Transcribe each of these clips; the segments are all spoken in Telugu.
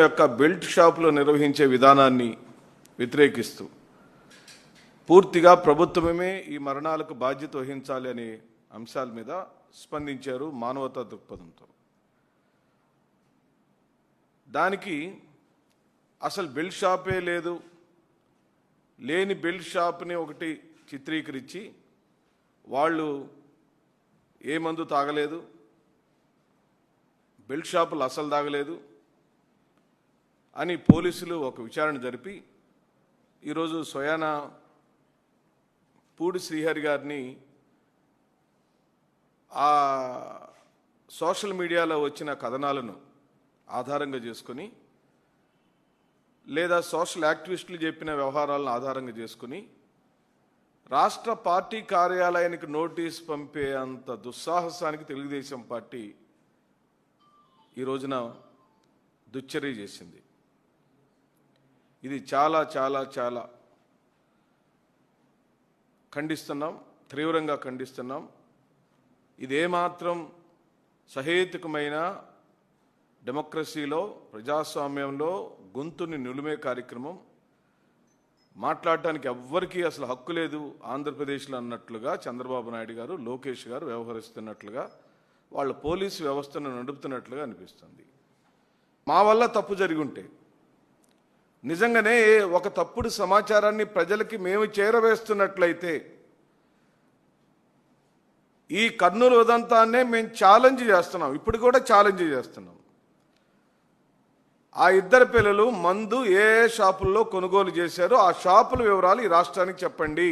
యొక్క బెల్ట్ షాపులు నిర్వహించే విధానాన్ని వ్యతిరేకిస్తూ పూర్తిగా ప్రభుత్వమే ఈ మరణాలకు బాధ్యత వహించాలి అనే అంశాల మీద స్పందించారు మానవతా దృక్పథంతో. దానికి అసలు బెల్ట్ షాపే లేదు. లేని బెల్ట్ షాప్ని ఒకటి చిత్రీకరించి వాళ్ళు ఏ మందు తాగలేదు. బెల్ట్ షాపులు అసలు తాగలేదు. అని పోలీసులు ఒక విచారణ జరిపి ఈరోజు స్వయాన పూడి శ్రీహరి గారిని ఆ సోషల్ మీడియాలో వచ్చిన కథనాలను ఆధారంగా చేసుకొని లేదా సోషల్ యాక్టివిస్టులు చెప్పిన వ్యవహారాలను ఆధారంగా చేసుకుని రాష్ట్ర పార్టీ కార్యాలయానికి నోటీస్ పంపే అంత దుస్సాహసానికి తెలుగుదేశం పార్టీ ఈ రోజున దుశ్చర్య చేసింది. ఇది చాలా చాలా చాలా ఖండిస్తున్నాం తీవ్రంగా ఖండిస్తున్నాం. ఇదేమాత్రం సహేతుకమైన డెమోక్రసీలో ప్రజాస్వామ్యంలో గొంతుని నిలుమే కార్యక్రమం. మాట్లాడటానికి ఎవ్వరికీ అసలు హక్కు లేదు ఆంధ్రప్రదేశ్లో అన్నట్లుగా చంద్రబాబు నాయుడు గారు లోకేష్ గారు వ్యవహరిస్తున్నట్లుగా వాళ్ళ పోలీసు వ్యవస్థను నడుపుతున్నట్లుగా అనిపిస్తుంది. మా వల్ల తప్పు జరిగి ఉంటే నిజంగానే ఒక తప్పుడు సమాచారాన్ని ప్రజలకి మేము చేరవేస్తున్నట్లయితే ఈ కర్నూలు ఉదంతాన్నే మేము ఛాలెంజ్ చేస్తున్నాం. ఇప్పుడు కూడా ఛాలెంజ్ చేస్తున్నాం. ఆ ఇద్దరు పిల్లలు మందు ఏ ఏ షాపుల్లో కొనుగోలు చేశారో ఆ షాపుల వివరాలు ఈ రాష్ట్రానికి చెప్పండి.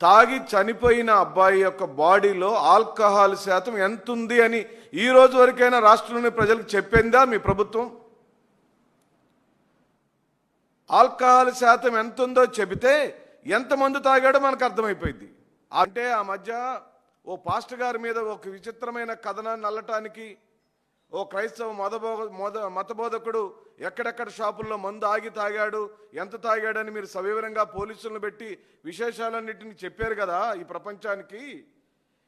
తాగి చనిపోయిన అబ్బాయి యొక్క బాడీలో ఆల్కహాల్ శాతం ఎంత ఉంది అని ఈ రోజు వరకైనా రాష్ట్రంలోని ప్రజలకు చెప్పిందా మీ ప్రభుత్వం? ఆల్కహాల్ శాతం ఎంత ఉందో చెబితే ఎంత మందు తాగాడో మనకు అర్థమైపోయింది. అంటే ఆ మధ్య ఓ పాస్టర్ గారి మీద ఒక విచిత్రమైన కథనాన్ని అల్లటానికి ఓ క్రైస్తవ మతబో మొద మతబోధకుడు ఎక్కడెక్కడ షాపుల్లో మందు ఆగి తాగాడు ఎంత తాగాడని మీరు సవివరంగా పోలీసులను పెట్టి విశేషాలన్నింటినీ చెప్పారు కదా ఈ ప్రపంచానికి.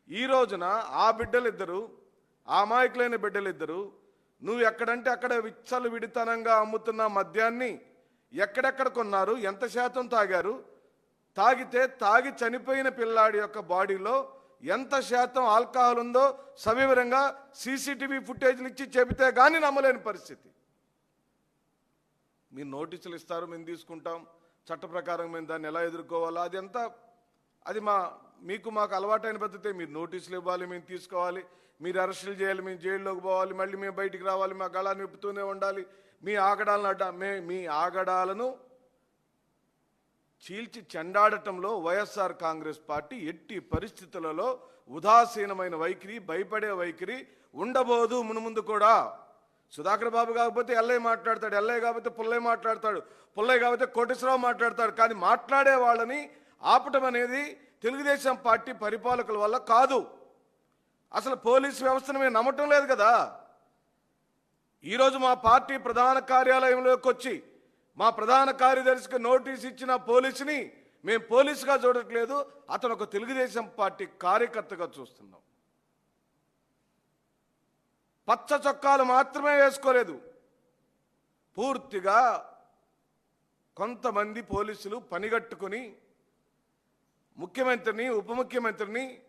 ఈ రోజున ఆ బిడ్డలిద్దరు ఆ అమాయకులైన బిడ్డలిద్దరు నువ్వు ఎక్కడంటే అక్కడ విచ్చలు విడితనంగా అమ్ముతున్న మద్యాన్ని ఎక్కడెక్కడ కొన్నారు ఎంత శాతం తాగారు తాగితే తాగి చనిపోయిన పిల్లాడి యొక్క బాడీలో ఎంత శాతం ఆల్కహాల్ ఉందో సవివరంగా సీసీటీవీ ఫుటేజ్లు ఇచ్చి చెబితే కానీ నమ్మలేని పరిస్థితి. మీరు నోటీసులు ఇస్తారు మేము తీసుకుంటాం. చట్ట ప్రకారం మేము దాన్ని ఎలా ఎదుర్కోవాలో అది ఎంత అది మా మీకు మాకు అలవాటైన పద్ధతి మీరు నోటీసులు ఇవ్వాలి మేము తీసుకోవాలి. మీరు అరెస్టులు చేయాలి మేము జైల్లోకి పోవాలి మళ్ళీ మేము బయటికి రావాలి మా గళ నిప్పుతూనే ఉండాలి. మీ ఆగడాలను అడ్డ మే మీ ఆగడాలను చీల్చి చెండాడటంలో వైఎస్ఆర్ కాంగ్రెస్ పార్టీ ఎట్టి పరిస్థితులలో ఉదాసీనమైన వైఖరి భయపడే వైఖరి ఉండబోదు మునుముందు కూడా. సుధాకర్ బాబు కాకపోతే ఎల్లయ్య మాట్లాడతాడు ఎల్లయ్య కాకపోతే పుల్లయ్య మాట్లాడతాడు పుల్లయ్య కాకపోతే కోటేశ్వరరావు మాట్లాడతాడు. కానీ మాట్లాడే వాళ్ళని ఆపటం అనేది తెలుగుదేశం పార్టీ పరిపాలకుల వల్ల కాదు. అసలు పోలీస్ వ్యవస్థను మేము నమ్మటం లేదు కదా? ఈరోజు మా పార్టీ ప్రధాన కార్యాలయంలోకి వచ్చి మా ప్రధాన కార్యదర్శికి నోటీస్ ఇచ్చిన పోలీసుని మేము పోలీసుగా చూడట్లేదు. అతను ఒక తెలుగుదేశం పార్టీ కార్యకర్తగా చూస్తున్నాం. పచ్చ చొక్కాలు మాత్రమే వేసుకోలేదు. పూర్తిగా కొంతమంది పోలీసులు పనిగట్టుకుని ముఖ్యమంత్రిని ఉప ముఖ్యమంత్రిని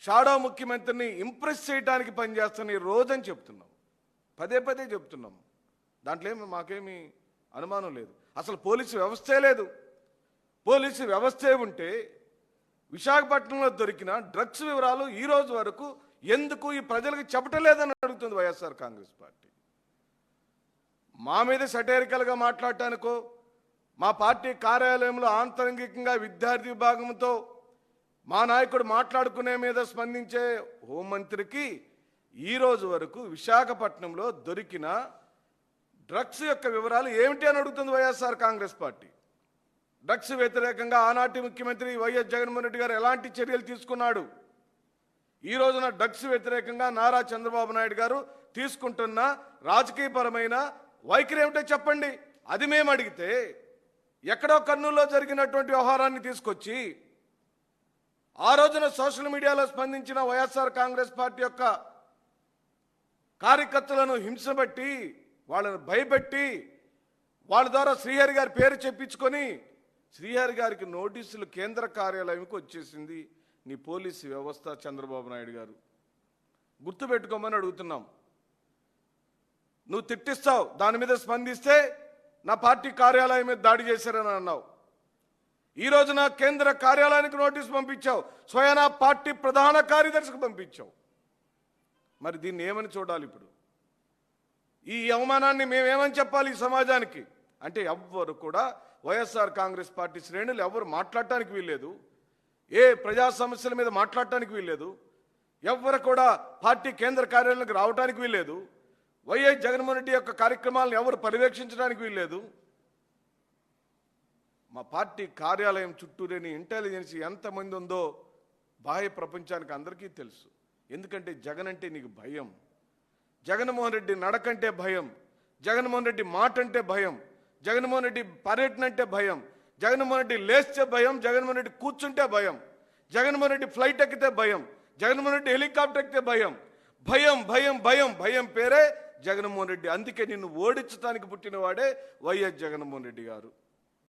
షాడో ముఖ్యమంత్రిని ఇంప్రెస్ చేయడానికి పనిచేస్తున్న ఈ రోజని చెప్తున్నాం. పదే పదే చెప్తున్నాం. దాంట్లో ఏమి మాకేమీ అనుమానం లేదు. అసలు పోలీసు వ్యవస్థే లేదు. పోలీసు వ్యవస్థే ఉంటే విశాఖపట్నంలో దొరికిన డ్రగ్స్ వివరాలు ఈ రోజు వరకు ఎందుకు ఈ ప్రజలకు చెప్పటం లేదని అడుగుతుంది వైఎస్ఆర్ కాంగ్రెస్ పార్టీ. మా మీద సటైరికల్గా మాట్లాడటానికో మా పార్టీ కార్యాలయంలో ఆంతరంగికంగా విద్యార్థి విభాగంతో మా నాయకుడు మాట్లాడుకునే మీద స్పందించే హోంమంత్రికి ఈరోజు వరకు విశాఖపట్నంలో దొరికిన డ్రగ్స్ యొక్క వివరాలు ఏమిటి అని అడుగుతుంది వైఎస్ఆర్ కాంగ్రెస్ పార్టీ. డ్రగ్స్ వ్యతిరేకంగా ఆనాటి ముఖ్యమంత్రి వైఎస్ జగన్మోహన్ రెడ్డి గారు ఎలాంటి చర్యలు తీసుకున్నాడు? ఈ రోజున డ్రగ్స్ వ్యతిరేకంగా నారా చంద్రబాబు నాయుడు గారు తీసుకుంటున్న రాజకీయపరమైన వైఖరి ఏమిటో చెప్పండి. అది మేము అడిగితే ఎక్కడో కర్నూలులో జరిగినటువంటి వ్యవహారాన్ని తీసుకొచ్చి ఆ రోజున సోషల్ మీడియాలో స్పందించిన వైఎస్ఆర్ కాంగ్రెస్ పార్టీ యొక్క కార్యకర్తలను హింసబట్టి వాళ్ళను భయపెట్టి వాళ్ళ ద్వారా శ్రీహరి గారి పేరు చెప్పించుకొని శ్రీహరి గారికి నోటీసులు కేంద్ర కార్యాలయంకి వచ్చేసింది నీ పోలీసు వ్యవస్థ చంద్రబాబు నాయుడు గారు. గుర్తుపెట్టుకోమని అడుగుతున్నాం. నువ్వు తిట్టిస్తావు దాని మీద స్పందిస్తే నా పార్టీ కార్యాలయం మీద దాడి చేశారని అన్నావు. ఈ రోజున కేంద్ర కార్యాలయానికి నోటీస్ పంపించావు. స్వయానా పార్టీ ప్రధాన కార్యదర్శికి పంపించావు. మరి దీన్ని ఏమని చూడాలి ఇప్పుడు? ఈ అవమానాన్ని మేమేమని చెప్పాలి ఈ సమాజానికి? అంటే ఎవ్వరు కూడా వైఎస్ఆర్ కాంగ్రెస్ పార్టీ శ్రేణులు ఎవరు మాట్లాడటానికి వీల్లేదు. ఏ ప్రజా సమస్యల మీద మాట్లాడటానికి వీల్లేదు. ఎవ్వరు కూడా పార్టీ కేంద్ర కార్యాలయానికి రావడానికి వీల్లేదు. వైఎస్ జగన్మోహన్ రెడ్డి యొక్క కార్యక్రమాలను ఎవరు పర్యవేక్షించడానికి వీల్లేదు. మా పార్టీ కార్యాలయం చుట్టూరేని ఇంటెలిజెన్స్ ఎంతమంది ఉందో బాహ్య ప్రపంచానికి అందరికీ తెలుసు. ఎందుకంటే జగన్ అంటే నీకు భయం. జగన్మోహన్ రెడ్డి నడకంటే భయం. జగన్మోహన్ రెడ్డి మాట అంటే భయం. జగన్మోహన్ రెడ్డి పర్యటన అంటే భయం. జగన్మోహన్ రెడ్డి లేస్తే భయం. జగన్మోహన్ రెడ్డి కూర్చుంటే భయం. జగన్మోహన్ రెడ్డి ఫ్లైట్ ఎక్కితే భయం. జగన్మోహన్ రెడ్డి హెలికాప్టర్ ఎక్కితే భయం. భయం భయం భయం భయం పేరే జగన్మోహన్ రెడ్డి. అందుకే నిన్ను ఓడించడానికి పుట్టినవాడే వైఎస్ జగన్మోహన్ రెడ్డి గారు.